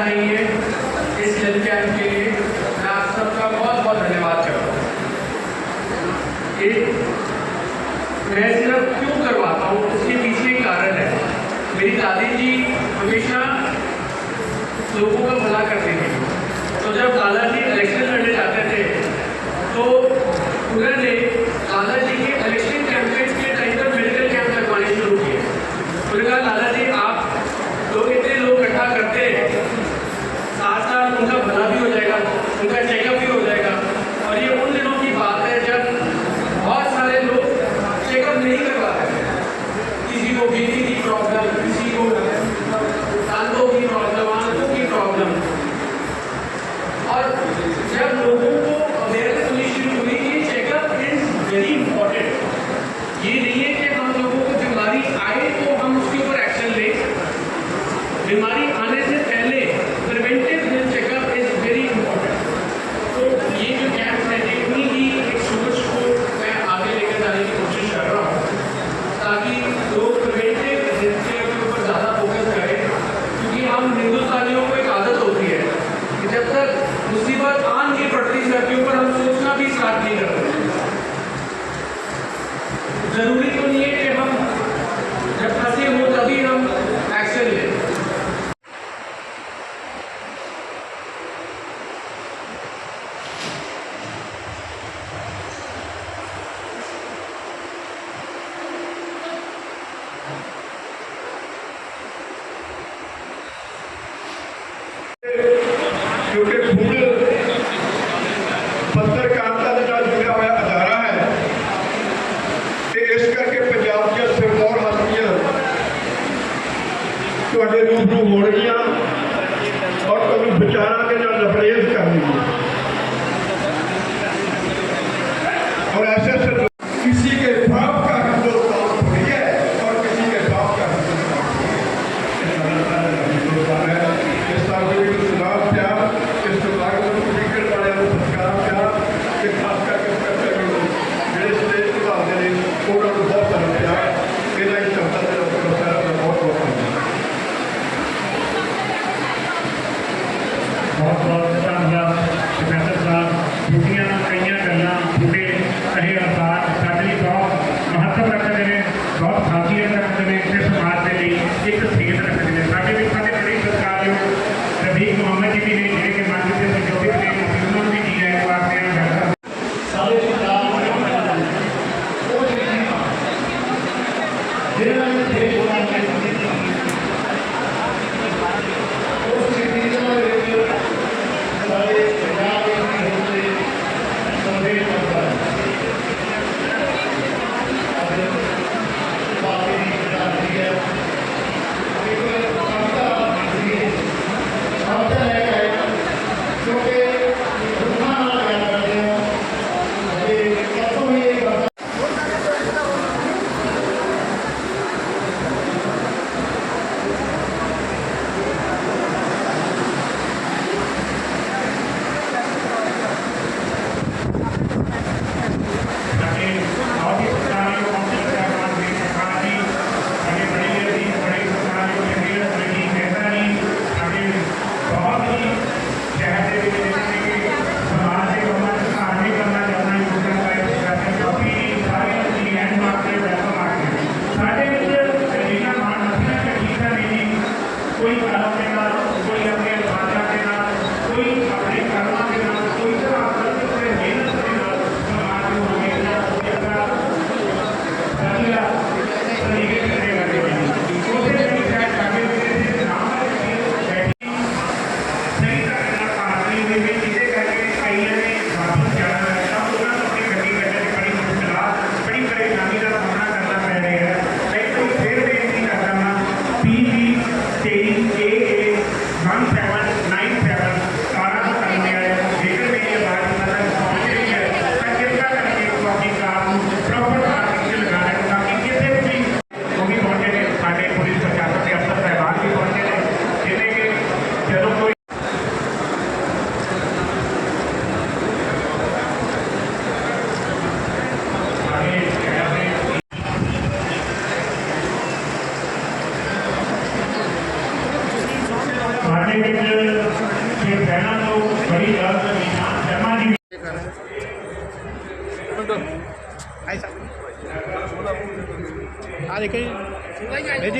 चाहिए इस लड़के आपके Thank you. 잘못했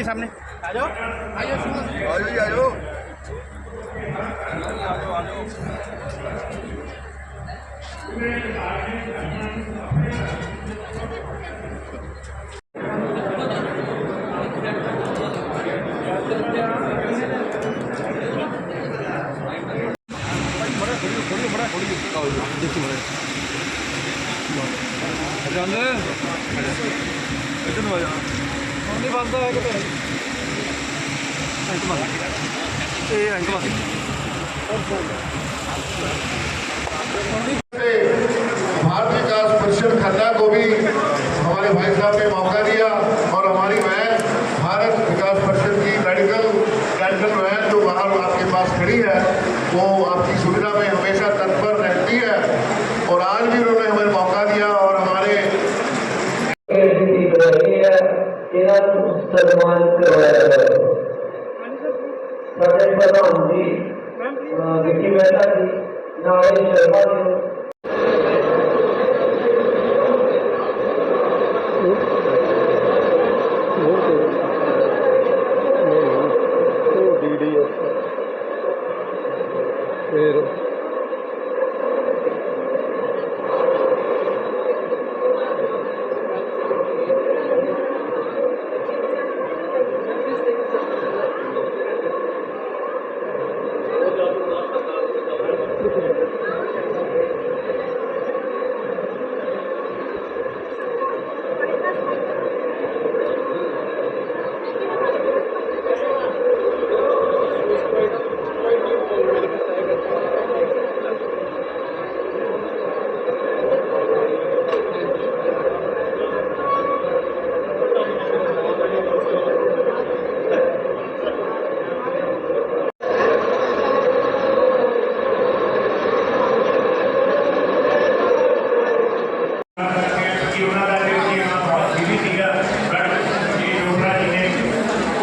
સામની આજો. આજો શું ये भारत विकास परिषद खन्ना को भी हमारे भाई साहब ने मौका दिया और हमारी बहन भारत विकास परिषद की मेडिकल कैंटल वैन जो बाहर आपके पास खड़ी है, वो आपकी सुविधा में हमेशा तत्पर रहती है और आज भी उन्होंने हमें मौका दिया और हमारे सलमान ਪ੍ਰੋਜੈਕਟ ਬਣਾਉਣ ਦੀ ਵਿੱਕੀ ਮਹਿਤਾ ਜੀ ਨਾਲੇ ਸ਼ਰਮਾ ਜੀ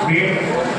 ਵੇਟ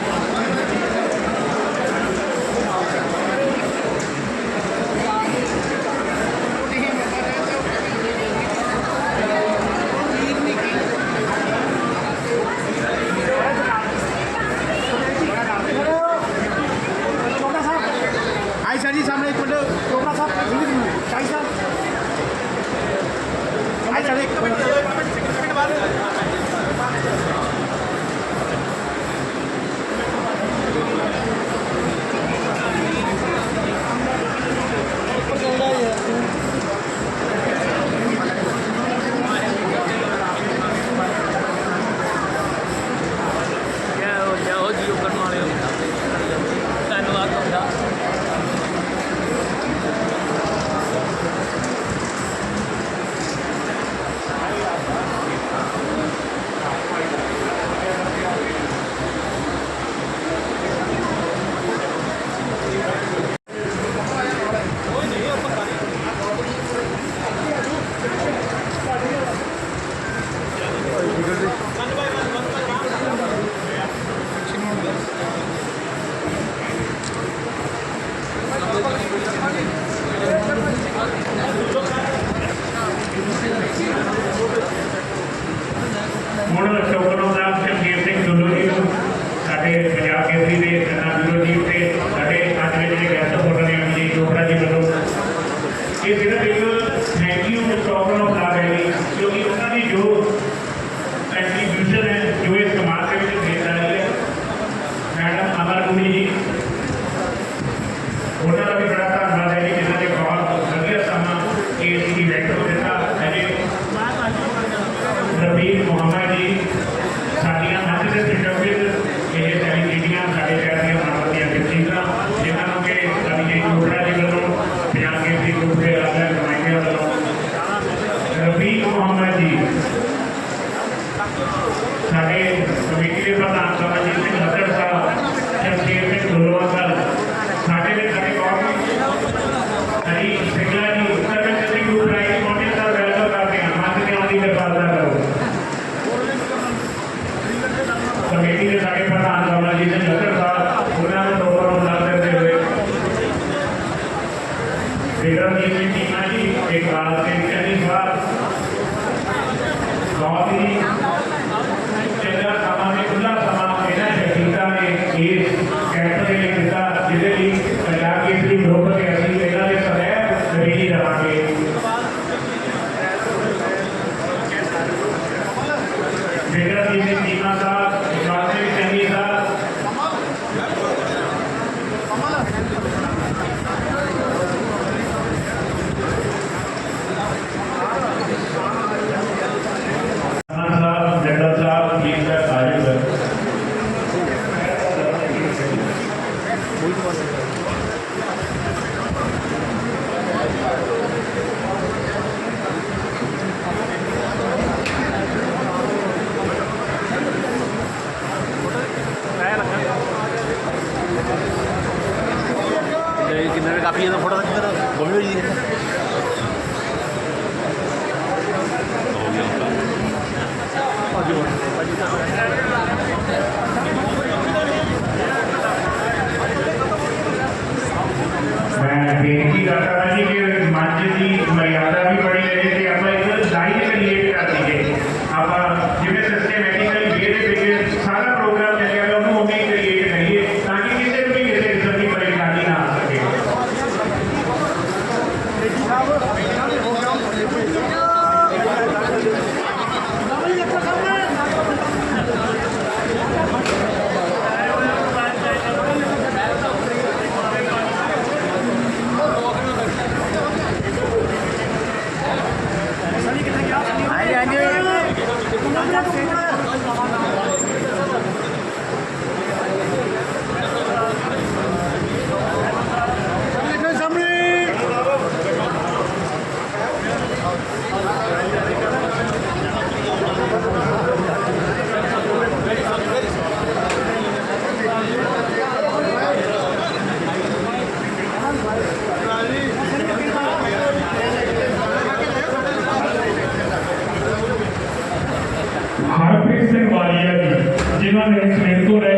ਹਰਪ੍ਰੀਤ ਸਿੰਘ ਵਾਲੀਆ ਜਿਨ੍ਹਾਂ ਨੇ ਸਵੇਰ ਤੋਂ ਲੈ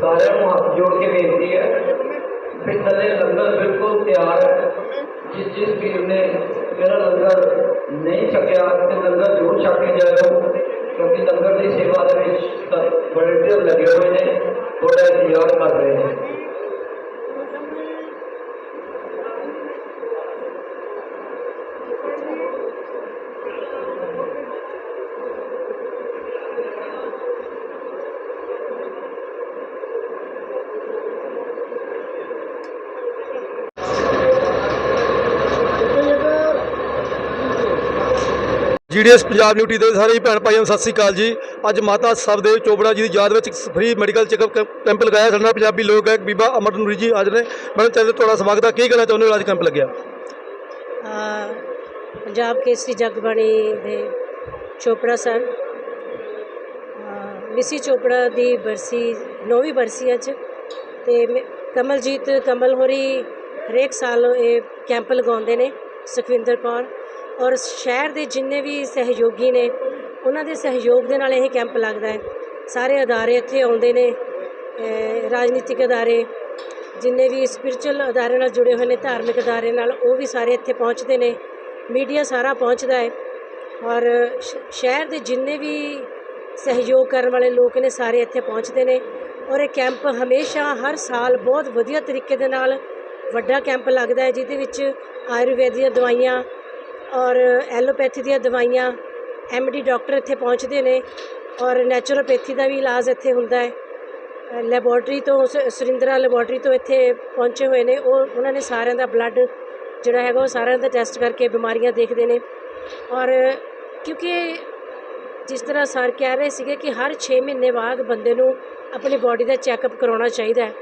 ਸਾਰੇ ਨੂੰ ਜੋੜ ਕੇ ਬੇਨਤੀ ਹੈ ਕਿ ਥੱਲੇ ਲੰਗਰ ਬਿਲਕੁਲ ਤਿਆਰ ਹੈ। ਜਿਸ ਜਿਸ ਵੀਰ ਨੇ ਮੇਰਾ ਲੰਗਰ ਨਹੀਂ ਛਕਿਆ ਤੇ ਲੰਗਰ ਜ਼ਰੂਰ ਛਕ ਕੇ ਜਾਇਓ ਕਿਉਂਕਿ ਲੰਗਰ ਦੀ ਸੇਵਾ ਦੇ ਵਿੱਚ ਵਲੰਟੀਅਰ ਲੱਗੇ ਹੋਏ ਨੇ ਥੋੜਾ ਇੰਤਜ਼ਾਰ ਕਰ ਰਹੇ ਨੇ ਜੀਡੀਐਸ ਪੰਜਾਬ ਨਿਊਟੀ ਦੇ ਸਾਰੇ ਭੈਣ ਭਾਈਆਂ ਨੂੰ ਸਤਿ ਸ੍ਰੀ ਅਕਾਲ ਜੀ। ਅੱਜ ਮਾਤਾ ਸਬਦੇਵ ਚੋਪੜਾ ਜੀ ਦੀ ਯਾਦ ਵਿੱਚ ਫ੍ਰੀ ਮੈਡੀਕਲ ਚੈੱਕਅਪ ਕੈਂਪ ਲਗਾਇਆ। ਸਾਡੇ ਨਾਲ ਪੰਜਾਬੀ ਲੋਕ ਗਾਇਕ ਬੀਬਾ ਅਮਰ ਜੀ ਹਾਜ਼ਰ ਨੇ। ਮੈਡਮ ਚਾਹਦੇ ਤੁਹਾਡਾ ਸਵਾਗਤ ਹੈ। ਕੀ ਕਹਿਣਾ ਚਾਹੁੰਦੇ ਹੋ? ਅੱਜ ਕੈਂਪ ਲੱਗਿਆ। ਪੰਜਾਬ ਕੇਸਰੀ ਜਗਬਾਣੀ ਦੇ ਚੋਪੜਾ ਸਰ। ਅਹ ਮਿਸੀ ਚੋਪੜਾ ਦੀ ਬਰਸੀ, ਨੌਵੀਂ ਬਰਸੀ ਅੱਜ। ਤੇ ਕਮਲਜੀਤ ਕਮਲ ਹੋਰੀ ਹਰੇਕ ਸਾਲ ਇਹ ਕੈਂਪ ਲਗਾਉਂਦੇ ਨੇ। ਸੁਖਵਿੰਦਰ ਕੌਰ। ਔਰ ਸ਼ਹਿਰ ਦੇ ਜਿੰਨੇ ਵੀ ਸਹਿਯੋਗੀ ਨੇ, ਉਹਨਾਂ ਦੇ ਸਹਿਯੋਗ ਦੇ ਨਾਲ ਇਹ ਕੈਂਪ ਲੱਗਦਾ ਹੈ। ਸਾਰੇ ਅਦਾਰੇ ਇੱਥੇ ਆਉਂਦੇ ਨੇ ਰਾਜਨੀਤਿਕ ਅਦਾਰੇ, ਜਿੰਨੇ ਵੀ ਸਪਿਰਚੁਅਲ ਅਦਾਰੇ ਨਾਲ ਜੁੜੇ ਹੋਏ ਨੇ, ਧਾਰਮਿਕ ਅਦਾਰੇ ਨਾਲ, ਉਹ ਵੀ ਸਾਰੇ ਇੱਥੇ ਪਹੁੰਚਦੇ ਨੇ। ਮੀਡੀਆ ਸਾਰਾ ਪਹੁੰਚਦਾ ਹੈ। ਔਰ ਸ਼- ਸ਼ਹਿਰ ਦੇ ਜਿੰਨੇ ਵੀ ਸਹਿਯੋਗ ਕਰਨ ਵਾਲੇ ਲੋਕ ਨੇ, ਸਾਰੇ ਇੱਥੇ ਪਹੁੰਚਦੇ ਨੇ। ਔਰ ਇਹ ਕੈਂਪ ਹਮੇਸ਼ਾ, ਹਰ ਸਾਲ ਬਹੁਤ ਵਧੀਆ ਤਰੀਕੇ ਦੇ ਨਾਲ ਵੱਡਾ ਕੈਂਪ ਲੱਗਦਾ ਹੈ, ਜਿਹਦੇ ਵਿੱਚ ਆਯੁਰਵੈਦ ਦੀਆਂ ਦਵਾਈਆਂ ਔਰ ਐਲੋਪੈਥੀ ਦੀਆਂ ਦਵਾਈਆਂ ਐਮਡੀ ਡਾਕਟਰ ਇੱਥੇ ਪਹੁੰਚਦੇ ਨੇ ਔਰ ਨੈਚੁਰੋਪੈਥੀ ਦਾ ਵੀ ਇਲਾਜ ਇੱਥੇ ਹੁੰਦਾ ਹੈ। ਲੈਬੋਰਟਰੀ ਤੋਂ ਸੁਰਿੰਦਰਾ ਲੈਬੋਰਟਰੀ ਤੋਂ ਇੱਥੇ ਪਹੁੰਚੇ ਹੋਏ ਨੇ। ਉਹ, ਉਹਨਾਂ ਨੇ ਸਾਰਿਆਂ ਦਾ ਬਲੱਡ ਜਿਹੜਾ ਹੈਗਾ ਉਹ ਸਾਰਿਆਂ ਦਾ ਟੈਸਟ ਕਰਕੇ ਬਿਮਾਰੀਆਂ ਦੇਖਦੇ ਨੇ। ਔਰ ਕਿਉਂਕਿ ਜਿਸ ਤਰ੍ਹਾਂ ਸਰ ਕਹਿ ਰਹੇ ਸੀਗੇ ਕਿ ਹਰ 6 ਮਹੀਨੇ ਬਾਅਦ ਬੰਦੇ ਨੂੰ ਆਪਣੀ ਬਾਡੀ ਦਾ ਚੈੱਕਅਪ ਕਰਾਉਣਾ ਚਾਹੀਦਾ ਹੈ।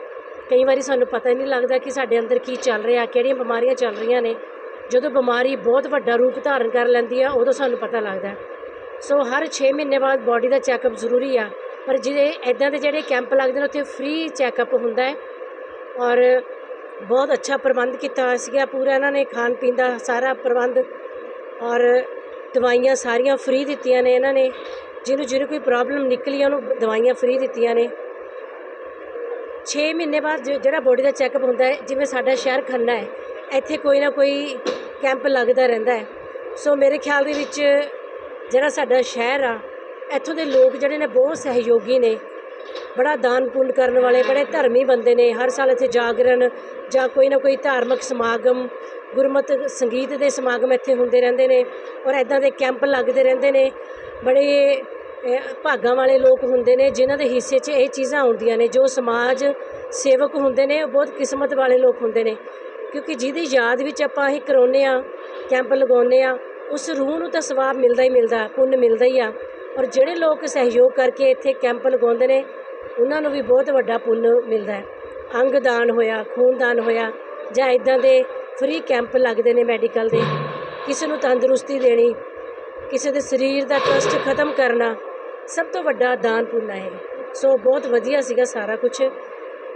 ਕਈ ਵਾਰੀ ਸਾਨੂੰ ਪਤਾ ਹੀ ਨਹੀਂ ਲੱਗਦਾ ਕਿ ਸਾਡੇ ਅੰਦਰ ਕੀ ਚੱਲ ਰਿਹਾ, ਕਿਹੜੀਆਂ ਬਿਮਾਰੀਆਂ ਚੱਲ ਰਹੀਆਂ ਨੇ। ਜਦੋਂ ਬਿਮਾਰੀ ਬਹੁਤ ਵੱਡਾ ਰੂਪ ਧਾਰਨ ਕਰ ਲੈਂਦੀ ਆ, ਉਦੋਂ ਸਾਨੂੰ ਪਤਾ ਲੱਗਦਾ ਸੋ ਹਰ 6 ਮਹੀਨੇ ਬਾਅਦ ਬਾਡੀ ਦਾ ਚੈੱਕਅਪ ਜ਼ਰੂਰੀ ਆ। ਪਰ ਜਿਹੜੇ ਇਦਾਂ ਦੇ ਜਿਹੜੇ ਕੈਂਪ ਲੱਗਦੇ ਨੇ, ਉੱਥੇ ਫ੍ਰੀ ਚੈੱਕਅਪ ਹੁੰਦਾ ਹੈ। ਔਰ ਬਹੁਤ ਅੱਛਾ ਪ੍ਰਬੰਧ ਕੀਤਾ ਹੋਇਆ ਸੀਗਾ ਪੂਰਾ ਇਹਨਾਂ ਨੇ, ਖਾਣ ਪੀਣ ਦਾ ਸਾਰਾ ਪ੍ਰਬੰਧ। ਔਰ ਦਵਾਈਆਂ ਸਾਰੀਆਂ ਫ੍ਰੀ ਦਿੱਤੀਆਂ ਨੇ ਇਹਨਾਂ ਨੇ। ਜਿਹਨੂੰ ਜਿਹਨੂੰ ਕੋਈ ਪ੍ਰੋਬਲਮ ਨਿਕਲੀ ਉਹਨੂੰ ਦਵਾਈਆਂ ਫ੍ਰੀ ਦਿੱਤੀਆਂ ਨੇ। 6 ਮਹੀਨੇ ਬਾਅਦ ਜ- ਜਿਹੜਾ ਬੋਡੀ ਦਾ ਚੈੱਕਅਪ ਹੁੰਦਾ ਹੈ, ਜਿਵੇਂ ਸਾਡਾ ਸ਼ਹਿਰ ਖੰਨਾ ਹੈ ਇੱਥੇ ਕੋਈ ਨਾ ਕੋਈ ਕੈਂਪ ਲੱਗਦਾ ਰਹਿੰਦਾ ਹੈ। ਸੋ ਮੇਰੇ ਖਿਆਲ ਦੇ ਵਿੱਚ ਜਿਹੜਾ ਸਾਡਾ ਸ਼ਹਿਰ ਆ, ਇੱਥੋਂ ਦੇ ਲੋਕ ਜਿਹੜੇ ਨੇ ਬਹੁਤ ਸਹਿਯੋਗੀ ਨੇ। ਬੜਾ ਦਾਨ ਪੁੰਨ ਕਰਨ ਵਾਲੇ, ਬੜੇ ਧਰਮੀ ਬੰਦੇ ਨੇ। ਹਰ ਸਾਲ ਇੱਥੇ ਜਾਗਰਣ ਜਾਂ ਕੋਈ ਨਾ ਕੋਈ ਧਾਰਮਿਕ ਸਮਾਗਮ, ਗੁਰਮਤਿ ਸੰਗੀਤ ਦੇ ਸਮਾਗਮ ਇੱਥੇ ਹੁੰਦੇ ਰਹਿੰਦੇ ਨੇ ਔਰ ਐਦਾਂ ਦੇ ਕੈਂਪ ਲੱਗਦੇ ਰਹਿੰਦੇ ਨੇ। ਬੜੇ ਭਾਗਾਂ ਵਾਲੇ ਲੋਕ ਹੁੰਦੇ ਨੇ ਜਿਨ੍ਹਾਂ ਦੇ ਹਿੱਸੇ 'ਚ ਇਹ ਚੀਜ਼ਾਂ ਆਉਂਦੀਆਂ ਨੇ। ਜੋ ਸਮਾਜ ਸੇਵਕ ਹੁੰਦੇ ਨੇ, ਉਹ ਬਹੁਤ ਕਿਸਮਤ ਵਾਲੇ ਲੋਕ ਹੁੰਦੇ ਨੇ। ਕਿਉਂਕਿ ਜਿਹਦੀ ਯਾਦ ਵਿੱਚ ਆਪਾਂ ਇਹ ਕਰਾਉਂਦੇ ਆ ਕੈਂਪ ਲਗਾਉਂਦੇ ਆ ਉਸ ਰੂਹ ਨੂੰ ਤਾਂ ਸਵਾਬ ਮਿਲਦਾ ਹੀ ਮਿਲਦਾ, ਪੁੰਨ ਮਿਲਦਾ ਹੀ ਆ। ਔਰ ਜਿਹੜੇ ਲੋਕ ਸਹਿਯੋਗ ਕਰਕੇ ਇੱਥੇ ਕੈਂਪ ਲਗਾਉਂਦੇ ਨੇ, ਉਹਨਾਂ ਨੂੰ ਵੀ ਬਹੁਤ ਵੱਡਾ ਪੁੰਨ ਮਿਲਦਾ ਹੈ। ਅੰਗ ਦਾਨ ਹੋਇਆ, ਖੂਨ ਦਾਨ ਹੋਇਆ, ਜਾਂ ਇਦਾਂ ਦੇ ਫ੍ਰੀ ਕੈਂਪ ਲੱਗਦੇ ਨੇ ਮੈਡੀਕਲ ਦੇ। ਕਿਸੇ ਨੂੰ ਤੰਦਰੁਸਤੀ ਦੇਣੀ, ਕਿਸੇ ਦੇ ਸਰੀਰ ਦਾ ਕਸ਼ਟ ਖਤਮ ਕਰਨਾ, ਸਭ ਤੋਂ ਵੱਡਾ ਦਾਨ ਪੁੰਨ ਹੈ ਇਹ। ਸੋ ਬਹੁਤ ਵਧੀਆ ਸੀਗਾ ਸਾਰਾ ਕੁਝ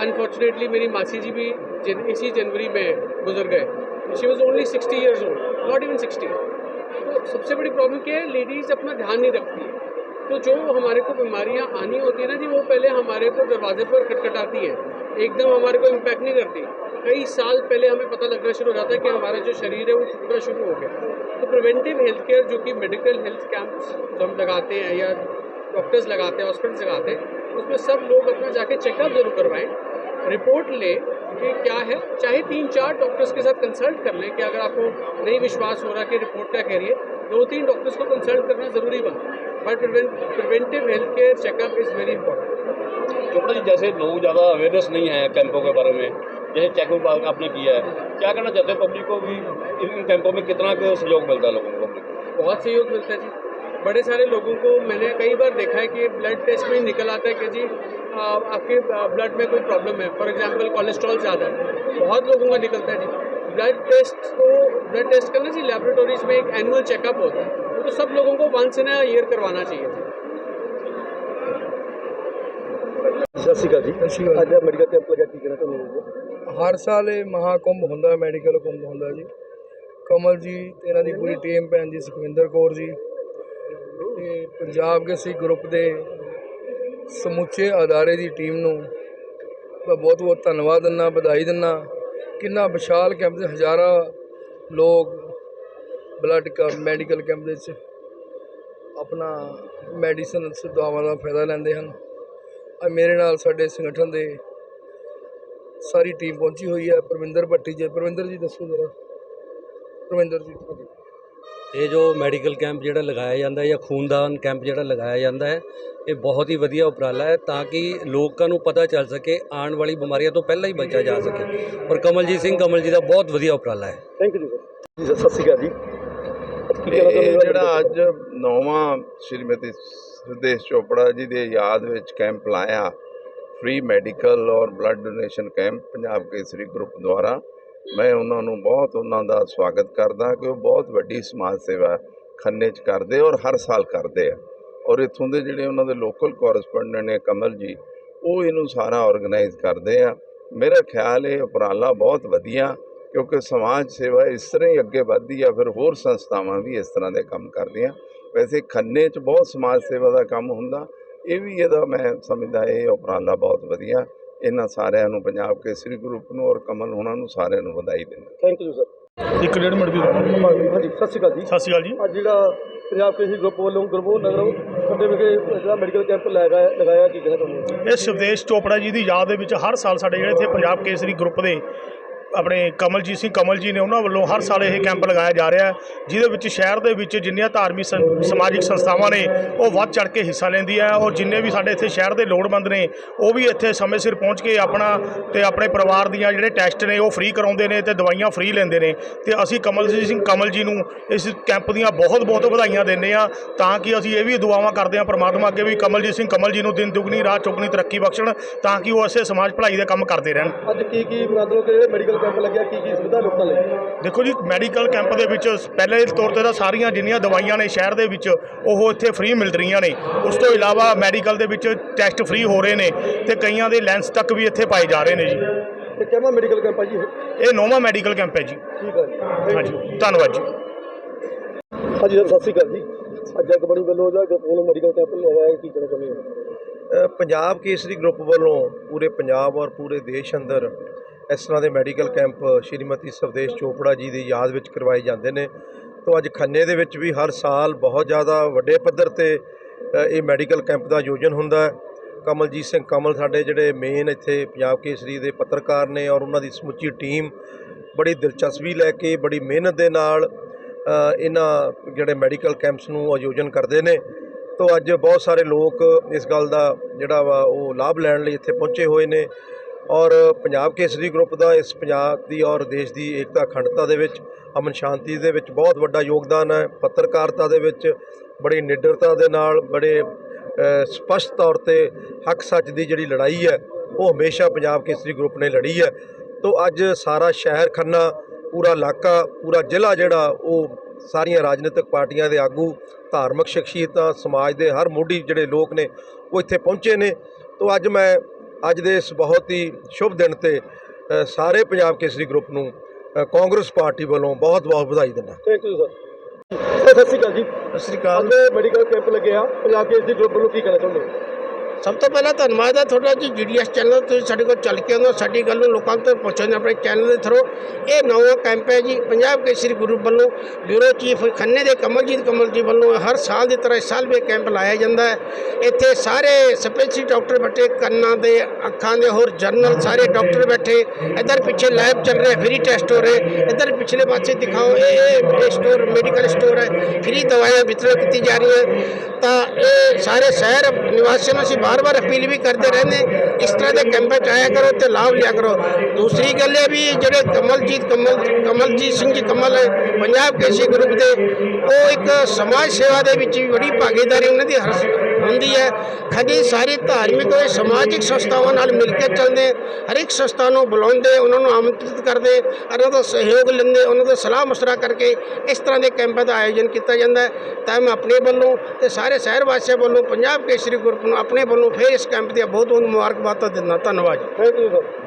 अनफॉर्चुनेटली मेरी मासी जी भी जन, इसी जनवरी में गुजर गए। She was only sixty years old not even sixty तो सबसे बड़ी प्रॉब्लम क्या है? लेडीज़ अपना ध्यान नहीं रखती। है तो जो हमारे को बीमारियाँ आनी होती है ना जी वो पहले हमारे को दरवाजे पर खटखटाती है। एकदम हमारे को इम्पैक्ट नहीं करती। कई साल पहले हमें पता लगना शुरू हो जाता है कि हमारा जो शरीर है वो टूटना शुरू हो गया। तो प्रिवेंटिव हेल्थ केयर जो कि मेडिकल हेल्थ कैंप्स हम लगाते हैं या डॉक्टर्स लगाते हैं हॉस्पिटल्स लगाते हैं उसमें सब लोग अपना जाके चेकअप ज़रूर करवाएँ। रिपोर्ट ले कि क्या है। चाहे तीन चार डॉक्टर्स के साथ कंसल्ट कर लें कि अगर आपको नहीं विश्वास हो रहा कि रिपोर्ट क्या कह रही है दो तीन डॉक्टर्स को कंसल्ट करना ज़रूरी बनता है but preventive health care checkup is very important Chopra ji जैसे लोग ज़्यादा अवेयरनेस नहीं है कैंपों के बारे में जैसे चेकअप आपने किया है क्या कहना चाहते हैं पब्लिक को भी इन कैंपों में कितना सहयोग मिलता है लोगों को? बहुत सहयोग मिलता है जी। बड़े सारे लोगों को मैंने कई बार देखा है कि ब्लड टेस्ट में ही निकल आता है कि जी आ, आपके ब्लड में कोई प्रॉब्लम है फॉर एग्जांपल कोलेस्ट्रॉल ज़्यादा है बहुत लोगों का निकलता है जी ब्लड टेस्ट को ब्लड टेस्ट करना जी लेबोरेटरीज में एक एनुअल चेकअप होता है तो सब लोगों को वंस इन ईयर करवाना चाहिए ਸਤਿ ਸ਼੍ਰੀ ਅਕਾਲ ਜੀ ਅੱਜ ਮੈਡੀਕਲ ਕੈਂਪ ਲੱਗਾ ਕੀ ਕਹਿਣਾ ਤੁਹਾਨੂੰ ਹਰ ਸਾਲ ਇਹ ਮਹਾਕੁੰਭ ਹੁੰਦਾ ਮੈਡੀਕਲ ਕੁੰਭ ਹੁੰਦਾ ਜੀ ਕਮਲ ਜੀ ਤੇ ਇਹਨਾਂ ਦੀ ਪੂਰੀ ਟੀਮ ਭੈਣ ਜੀ ਸੁਖਵਿੰਦਰ ਕੌਰ ਜੀ ਤੇ ਪੰਜਾਬ ਕੇਸਰੀ ਗਰੁੱਪ ਦੇ ਸਮੁੱਚੇ ਅਦਾਰੇ ਦੀ ਟੀਮ ਨੂੰ ਮੈਂ ਬਹੁਤ ਬਹੁਤ ਧੰਨਵਾਦ ਦਿੰਦਾ, ਵਧਾਈ ਦਿੰਦਾ। ਕਿੰਨਾ ਵਿਸ਼ਾਲ ਕੈਂਪ ਦੇ ਹਜ਼ਾਰਾਂ ਲੋਕ ਬਲੱਡ ਕੈਂਪ ਮੈਡੀਕਲ ਕੈਂਪ ਦੇ ਵਿੱਚ ਆਪਣਾ ਮੈਡੀਸਨ ਸੁਵਿਧਾਵਾਂ ਦਾ ਫਾਇਦਾ ਲੈਂਦੇ ਹਨ। ਮੇਰੇ ਨਾਲ ਸਾਡੇ ਸੰਗਠਨ ਦੇ ਸਾਰੀ ਟੀਮ ਪਹੁੰਚੀ ਹੋਈ ਹੈ, ਪਰਵਿੰਦਰ ਭੱਟੀ ਜੀ। ਪਰਵਿੰਦਰ ਜੀ, ਦੱਸੋ ਜ਼ਰਾ। ਪਰਵਿੰਦਰ ਜੀ ਇਹ ਜੋ ਮੈਡੀਕਲ ਕੈਂਪ ਜਿਹੜਾ ਲਗਾਇਆ ਜਾਂਦਾ ਹੈ ਜਾਂ ਖੂਨਦਾਨ ਕੈਂਪ ਜਿਹੜਾ ਲਗਾਇਆ ਜਾਂਦਾ ਹੈ ਇਹ ਬਹੁਤ ਹੀ ਵਧੀਆ ਉਪਰਾਲਾ ਹੈ ਤਾਂ ਕਿ ਲੋਕਾਂ ਨੂੰ ਪਤਾ ਚੱਲ ਸਕੇ ਆਉਣ ਵਾਲੀ ਬਿਮਾਰੀਆਂ ਤੋਂ ਪਹਿਲਾਂ ਹੀ ਬਚਿਆ ਜਾ ਸਕੇ। ਔਰ ਕਮਲਜੀਤ ਸਿੰਘ ਕਮਲ ਜੀ ਦਾ ਬਹੁਤ ਵਧੀਆ ਉਪਰਾਲਾ ਹੈ। ਥੈਂਕ ਯੂ ਜੀ ਸਰ। ਸਤਿ ਸ਼੍ਰੀ ਅਕਾਲ ਜੀ। ਇਹ ਜਿਹੜਾ ਅੱਜ ਨੌਵਾਂ ਸ਼੍ਰੀਮਤੀ ਸੁਦੇਸ਼ ਚੋਪੜਾ ਜੀ ਦੇ ਯਾਦ ਵਿੱਚ ਕੈਂਪ ਲਾਇਆ ਫ੍ਰੀ ਮੈਡੀਕਲ ਔਰ blood donation camp Punjab Kesari group ਦੁਆਰਾ। ਮੈਂ ਉਹਨਾਂ ਨੂੰ ਬਹੁਤ ਉਹਨਾਂ ਦਾ ਸਵਾਗਤ ਕਰਦਾ ਕਿ ਉਹ ਬਹੁਤ ਵੱਡੀ ਸਮਾਜ ਸੇਵਾ ਖੰਨੇ 'ਚ ਕਰਦੇ ਔਰ ਹਰ ਸਾਲ ਕਰਦੇ ਆ। ਔਰ ਇੱਥੋਂ ਦੇ ਜਿਹੜੇ ਉਹਨਾਂ ਦੇ ਲੋਕਲ ਕੋਰਸਪੋਂਡੈਂਟ ਨੇ ਕਮਲ ਜੀ, ਉਹ ਇਹਨੂੰ ਸਾਰਾ ਆਰਗੇਨਾਈਜ਼ ਕਰਦੇ ਆ। ਮੇਰਾ ਖਿਆਲ ਇਹ ਉਪਰਾਲਾ ਬਹੁਤ ਵਧੀਆ, ਕਿਉਂਕਿ ਸਮਾਜ ਸੇਵਾ ਇਸ ਤਰ੍ਹਾਂ ਹੀ ਅੱਗੇ ਵੱਧਦੀ ਆ, ਫਿਰ ਹੋਰ ਸੰਸਥਾਵਾਂ ਵੀ ਇਸ ਤਰ੍ਹਾਂ ਦੇ ਕੰਮ ਕਰਦੀਆਂ। ਵੈਸੇ ਖੰਨੇ 'ਚ ਬਹੁਤ ਸਮਾਜ ਸੇਵਾ ਦਾ ਕੰਮ ਹੁੰਦਾ, ਇਹ ਵੀ ਇਹਦਾ ਮੈਂ ਸਮਝਦਾ ਇਹ ਉਪਰਾਲਾ ਬਹੁਤ ਵਧੀਆ। ਇਹਨਾਂ ਸਾਰਿਆਂ ਨੂੰ ਪੰਜਾਬ ਕੇਸਰੀ ਗਰੁੱਪ ਨੂੰ ਔਰ ਕਮਲ ਹੋਣਾ ਨੂੰ ਸਾਰਿਆਂ ਨੂੰ ਵਧਾਈ ਦਿੰਦਾ। ਥੈਂਕ ਯੂ ਸਰ ਇੱਕ ਡੇਢ ਮਿੰਟ ਦੀ ਹਾਂਜੀ ਸਤਿ ਸ਼੍ਰੀ ਅਕਾਲ ਜੀ। ਸਤਿ ਸ਼੍ਰੀ ਅਕਾਲ ਜੀ। ਅੱਜ ਜਿਹੜਾ ਪੰਜਾਬ ਕੇਸਰੀ ਗਰੁੱਪ ਵੱਲੋਂ ਗੁਰਬੋ ਨਗਰ ਖੰਡੇ ਵਿਖੇ ਜਿਹੜਾ ਮੈਡੀਕਲ ਕੈਂਪ ਲਗਾਇਆ ਲਗਾਇਆ ਕੀ ਕਹਿਣਾ ਤੁਹਾਨੂੰ ਇਹ ਸ਼ਿਵਦੇਸ਼ ਚੋਪੜਾ ਜੀ ਦੀ ਯਾਦ ਦੇ ਵਿੱਚ ਹਰ ਸਾਲ ਸਾਡੇ ਜਿਹੜੇ ਇੱਥੇ ਪੰਜਾਬ ਕੇਸਰੀ ਗਰੁੱਪ ਦੇ ਆਪਣੇ ਕਮਲਜੀਤ ਸਿੰਘ ਕਮਲ ਜੀ ਨੇ ਉਹਨਾਂ ਵੱਲੋਂ ਹਰ ਸਾਲ ਇਹ ਕੈਂਪ ਲਗਾਇਆ ਜਾ ਰਿਹਾ ਹੈ, ਜਿਹਦੇ ਵਿੱਚ ਸ਼ਹਿਰ ਦੇ ਵਿੱਚ ਜਿੰਨੀਆਂ ਧਾਰਮਿਕ ਸੰ- ਸਮਾਜਿਕ ਸੰਸਥਾਵਾਂ ਨੇ, ਉਹ ਵੱਧ ਚੜ ਕੇ ਹਿੱਸਾ ਲੈਂਦੀਆਂ ਹੈ ਔਰ ਜਿੰਨੇ ਵੀ ਸਾਡੇ ਇੱਥੇ ਸ਼ਹਿਰ ਦੇ ਲੋੜਵੰਦ ਨੇ, ਉਹ ਵੀ ਇੱਥੇ ਸਮੇਂ ਸਿਰ ਪਹੁੰਚ ਕੇ ਆਪਣਾ ਤੇ ਆਪਣੇ ਪਰਿਵਾਰ ਦੀਆਂ ਜਿਹੜੇ ਟੈਸਟ ਨੇ, ਉਹ ਫ੍ਰੀ ਕਰਾਉਂਦੇ ਨੇ ਤੇ ਦਵਾਈਆਂ ਫ੍ਰੀ ਲੈਂਦੇ ਨੇ। ਤੇ ਅਸੀਂ ਕਮਲਜੀਤ ਸਿੰਘ ਕਮਲ ਜੀ ਨੂੰ ਇਸ ਕੈਂਪ ਦੀਆਂ ਬਹੁਤ ਬਹੁਤ ਵਧਾਈਆਂ ਦਿੰਦੇ ਆ ਤਾਂ ਕਿ ਅਸੀਂ ਇਹ ਵੀ ਦੁਆਵਾਂ ਕਰਦੇ ਹਾਂ ਪ੍ਰਮਾਤਮਾ ਅੱਗੇ ਵੀ ਕਮਲਜੀਤ ਸਿੰਘ ਕਮਲ ਜੀ ਨੂੰ ਦਿਨ ਦੁਗਣੀ, ਰਾਤ ਚੌਗਣੀ ਤਰੱਕੀ ਬਖਸ਼ਣ ਤਾਂ ਕਿ ਉਹ ਇਸੇ ਸਮਾਜ ਭਲਾਈ ਦੇ ਕੰਮ ਕਰਦੇ ਰਹਿਣ। ਅੱਜ ਕੀ ਕੀ ਮਤਲਬ ਕਿ ਮੈਡੀਕਲ ਕੈਂਪ ਲੱਗਿਆ ਕੀ ਕੀ ਸੁਵਿਧਾ ਲੋਕਾਂ ਲਈ? ਦੇਖੋ ਜੀ ਮੈਡੀਕਲ ਕੈਂਪ ਦੇ ਵਿੱਚ ਪਹਿਲੇ ਤੌਰ ਤੇ ਤਾਂ ਸਾਰੀਆਂ ਜਿੰਨੀਆਂ ਦਵਾਈਆਂ ਨੇ ਸ਼ਹਿਰ ਦੇ ਵਿੱਚ ਉਹ ਇੱਥੇ ਫ੍ਰੀ ਮਿਲ ਰਹੀਆਂ ਨੇ। ਉਸ ਤੋਂ ਇਲਾਵਾ ਮੈਡੀਕਲ ਦੇ ਵਿੱਚ ਟੈਸਟ ਫ੍ਰੀ ਹੋ ਰਹੇ ਨੇ ਤੇ ਕਈਆਂ ਦੇ ਲੈਂਸ ਤੱਕ ਵੀ ਇੱਥੇ ਪਾਏ ਜਾ ਰਹੇ ਨੇ ਜੀ। ਤੇ ਕਿਹੜਾ ਮੈਡੀਕਲ ਕੈਂਪ ਆ ਜੀ ਇਹ? ਇਹ ਨੌਵਾਂ ਮੈਡੀਕਲ ਕੈਂਪ ਹੈ ਜੀ। ਠੀਕ ਹੈ ਜੀ। ਹਾਂਜੀ ਧੰਨਵਾਦ ਜੀ। ਹਾਂਜੀ ਸਰ ਸਤਿ ਸ਼੍ਰੀ ਅਕਾਲ ਜੀ। ਅੱਜ ਅਕਬਰੀ ਵੱਲੋਂ ਜਾਂ ਗਰੁੱਪ ਮੈਡੀਕਲ ਕੈਂਪ ਲਗਾਇਆ ਕੀ ਕਹਿਣਾ ਚਾਹੁੰਦੇ ਹੋ? ਅ, ਪੰਜਾਬ ਕੇਸਰੀ ਗਰੁੱਪ ਵੱਲੋਂ ਪੂਰੇ ਪੰਜਾਬ ਔਰ ਪੂਰੇ ਦੇਸ਼ ਅੰਦਰ ਇਸ ਤਰ੍ਹਾਂ ਦੇ ਮੈਡੀਕਲ ਕੈਂਪ ਸ਼੍ਰੀਮਤੀ ਸਵਦੇਸ਼ ਚੋਪੜਾ ਜੀ ਦੀ ਯਾਦ ਵਿੱਚ ਕਰਵਾਏ ਜਾਂਦੇ ਨੇ। ਤੋਂ ਅੱਜ ਖੰਨੇ ਦੇ ਵਿੱਚ ਵੀ ਹਰ ਸਾਲ ਬਹੁਤ ਜ਼ਿਆਦਾ ਵੱਡੇ ਪੱਧਰ ਤੇ ਇਹ ਮੈਡੀਕਲ ਕੈਂਪ ਦਾ ਆਯੋਜਨ ਹੁੰਦਾ ਹੈ। ਕਮਲਜੀਤ ਸਿੰਘ ਕਮਲ ਸਾਡੇ ਜਿਹੜੇ ਮੇਨ ਇੱਥੇ ਪੰਜਾਬ ਕੇਸਰੀ ਦੇ ਪੱਤਰਕਾਰ ਨੇ ਔਰ ਉਹਨਾਂ ਦੀ ਸਮੁੱਚੀ ਟੀਮ ਬੜੀ ਦਿਲਚਸਪੀ ਲੈ ਕੇ, ਬੜੀ ਮਿਹਨਤ ਦੇ ਨਾਲ ਇਹਨਾਂ ਜਿਹੜੇ ਮੈਡੀਕਲ ਕੈਂਪਸ ਨੂੰ ਆਯੋਜਨ ਕਰਦੇ ਨੇ। ਤੋਂ ਅੱਜ ਬਹੁਤ ਸਾਰੇ ਲੋਕ ਇਸ ਗੱਲ ਦਾ ਜਿਹੜਾ ਵਾ ਉਹ ਲਾਭ ਲੈਣ ਲਈ ਇੱਥੇ ਪਹੁੰਚੇ ਹੋਏ ਨੇ। ਔਰ ਪੰਜਾਬ ਕੇਸਰੀ ਗਰੁੱਪ ਦਾ ਇਸ ਪੰਜਾਬ ਦੀ ਔਰ ਦੇਸ਼ ਦੀ ਏਕਤਾ ਅਖੰਡਤਾ ਦੇ ਵਿੱਚ ਅਮਨ ਸ਼ਾਂਤੀ ਦੇ ਵਿੱਚ ਬਹੁਤ ਵੱਡਾ ਯੋਗਦਾਨ ਹੈ। ਪੱਤਰਕਾਰਤਾ ਦੇ ਵਿੱਚ ਬੜੀ ਨਿਡਰਤਾ ਦੇ ਨਾਲ ਬੜੇ ਅ, ਸਪਸ਼ਟ ਤੌਰ ਤੇ ਹੱਕ ਸੱਚ ਦੀ ਜਿਹੜੀ ਲੜਾਈ ਹੈ ਉਹ ਹਮੇਸ਼ਾ ਪੰਜਾਬ ਕੇਸਰੀ ਗਰੁੱਪ ਨੇ ਲੜੀ ਹੈ। ਤੋਂ ਅੱਜ ਸਾਰਾ ਸ਼ਹਿਰ ਖੰਨਾ ਪੂਰਾ ਇਲਾਕਾ ਪੂਰਾ ਜ਼ਿਲ੍ਹਾ ਜਿਹੜਾ ਉਹ ਸਾਰੀਆਂ ਰਾਜਨੀਤਿਕ ਪਾਰਟੀਆਂ ਦੇ ਆਗੂ ਧਾਰਮਿਕ ਸ਼ਖਸੀਅਤਾਂ ਸਮਾਜ ਦੇ ਹਰ ਮੋਢੀ ਜਿਹੜੇ ਲੋਕ ਨੇ ਉਹ ਇੱਥੇ ਪਹੁੰਚੇ ਨੇ। ਤੋਂ ਅੱਜ ਮੈਂ ਅੱਜ ਦੇ ਇਸ ਬਹੁਤ ਹੀ ਸ਼ੁਭ ਦਿਨ ਤੇ ਸਾਰੇ ਪੰਜਾਬ ਕੇਸਰੀ ਗਰੁੱਪ ਨੂੰ ਕਾਂਗਰਸ ਪਾਰਟੀ ਵੱਲੋਂ ਬਹੁਤ ਬਹੁਤ ਵਧਾਈ ਦਿੰਦਾ। ਥੈਂਕ ਯੂ ਸਰ ਸਤਿ ਸ਼੍ਰੀ ਅਕਾਲ ਜੀ। ਸਤਿ ਸ੍ਰੀ ਅਕਾਲ। ਮੈਡੀਕਲ ਕੈਂਪ ਲੱਗਿਆ ਪੰਜਾਬ ਕੇਸਰੀ ਗਰੁੱਪ ਵੱਲੋਂ ਕੀ ਕਹਿਣਾ ਚਾਹੁੰਦੇ ਹੋ? ਸਭ ਤੋਂ ਪਹਿਲਾਂ ਧੰਨਵਾਦ ਹੈ ਤੁਹਾਡਾ ਜੀ ਜੀਡੀਐਸ ਚੈਨਲ ਤੁਸੀਂ ਸਾਡੇ ਕੋਲ ਚੱਲ ਕੇ ਆਉਂਦੇ ਹੋ, ਸਾਡੀ ਗੱਲ ਨੂੰ ਲੋਕਾਂ ਤੱਕ ਪਹੁੰਚਾਉਂਦੇ ਹੋ, ਆਪਣੇ ਚੈਨਲ ਦੇ ਥਰੂ। ਇਹ ਨਵਾਂ ਕੈਂਪ ਹੈ ਜੀ, ਪੰਜਾਬ ਕੇਸਰੀ ਗਰੁੱਪ ਵੱਲੋਂ ਬਿਊਰੋ ਚੀਫ ਖੰਨੇ ਦੇ ਕਮਲਜੀਤ ਕਮਲ ਜੀ ਵੱਲੋਂ ਹਰ ਸਾਲ ਦੀ ਤਰ੍ਹਾਂ ਇਸ ਸਾਲ ਵੀ ਕੈਂਪ ਲਾਇਆ ਜਾਂਦਾ ਹੈ। ਇੱਥੇ ਸਾਰੇ ਸਪੈਸ਼ਲਿਸਟ ਡਾਕਟਰ ਬੈਠੇ, ਕੰਨਾਂ ਦੇ, ਅੱਖਾਂ ਦੇ ਹੋਰ ਜਰਨਲ ਸਾਰੇ ਡਾਕਟਰ ਬੈਠੇ। ਇੱਧਰ ਪਿੱਛੇ ਲੈਬ ਚੱਲ ਰਿਹਾ, ਫ੍ਰੀ ਟੈਸਟ ਹੋ ਰਹੇ। ਇੱਧਰ ਪਿਛਲੇ ਪਾਸੇ ਦਿਖਾਓ, ਇਹ ਸਟੋਰ, ਮੈਡੀਕਲ ਸਟੋਰ ਹੈ। ਫ੍ਰੀ ਦਵਾਈਆਂ ਵਿਤਰਨ ਕੀਤੀ ਜਾ ਰਹੀਆਂ ਤਾਂ ਇਹ ਸਾਰੇ ਸ਼ਹਿਰ ਨਿਵਾਸੀਆਂ ਨੂੰ ਅਸੀਂ ਬਾਰ-ਬਾਰ ਅਪੀਲ ਵੀ ਕਰਦੇ ਰਹਿੰਦੇ ਇਸ ਤਰ੍ਹਾਂ ਦੇ ਕੈਂਪਾਂ 'ਚ ਆਇਆ ਕਰੋ ਤੇ ਲਾਭ ਲਿਆ ਕਰੋ। ਦੂਸਰੀ ਗੱਲ ਇਹ ਵੀ ਜਿਹੜੇ ਕਮਲਜੀਤ, ਕਮਲ, ਕਮਲਜੀਤ ਸਿੰਘ ਜੀ, ਕਮਲ ਪੰਜਾਬ ਕੇਸੀ ਗਰੁੱਪ ਦੇ, ਉਹ ਇੱਕ ਸਮਾਜ ਸੇਵਾ ਦੇ ਵਿੱਚ ਵੀ ਬੜੀ ਭਾਗੀਦਾਰੀ, ਉਹਨਾਂ ਦੀ ਹਰ ਹੁੰਦੀ ਹੈ। ਕਦੀ ਸਾਰੇ ਧਾਰਮਿਕ ਹੋਏ ਸਮਾਜਿਕ ਸੰਸਥਾਵਾਂ ਨਾਲ ਮਿਲ ਕੇ ਚੱਲਦੇ ਹਰ ਇੱਕ ਸੰਸਥਾ ਨੂੰ ਬੁਲਾਉਂਦੇ, ਉਹਨਾਂ ਨੂੰ ਆਮੰਤਰਿਤ ਕਰਦੇ ਉਹਨਾਂ ਦਾ ਸਹਿਯੋਗ ਲੈਂਦੇ, ਉਹਨਾਂ ਦਾ ਸਲਾਹ ਮਸ਼ਵਰਾ ਕਰਕੇ ਇਸ ਤਰ੍ਹਾਂ ਦੇ ਕੈਂਪਾਂ ਦਾ ਆਯੋਜਨ ਕੀਤਾ ਜਾਂਦਾ ਤਾਂ ਮੈਂ ਆਪਣੇ ਵੱਲੋਂ ਤੇ ਸਾਰੇ ਸ਼ਹਿਰ ਵਾਸੀਆਂ ਵੱਲੋਂ, ਪੰਜਾਬ ਕੇਸਰੀ ਗਰੁੱਪ ਨੂੰ ਆਪਣੇ ਵੱਲੋਂ ਫਿਰ ਇਸ ਕੈਂਪ ਦੀਆਂ ਬਹੁਤ ਬਹੁਤ ਮੁਬਾਰਕਬਾਦਾਂ ਦਿੰਦਾ ਧੰਨਵਾਦ ਥੈਂਕ ਯੂ ਸਰ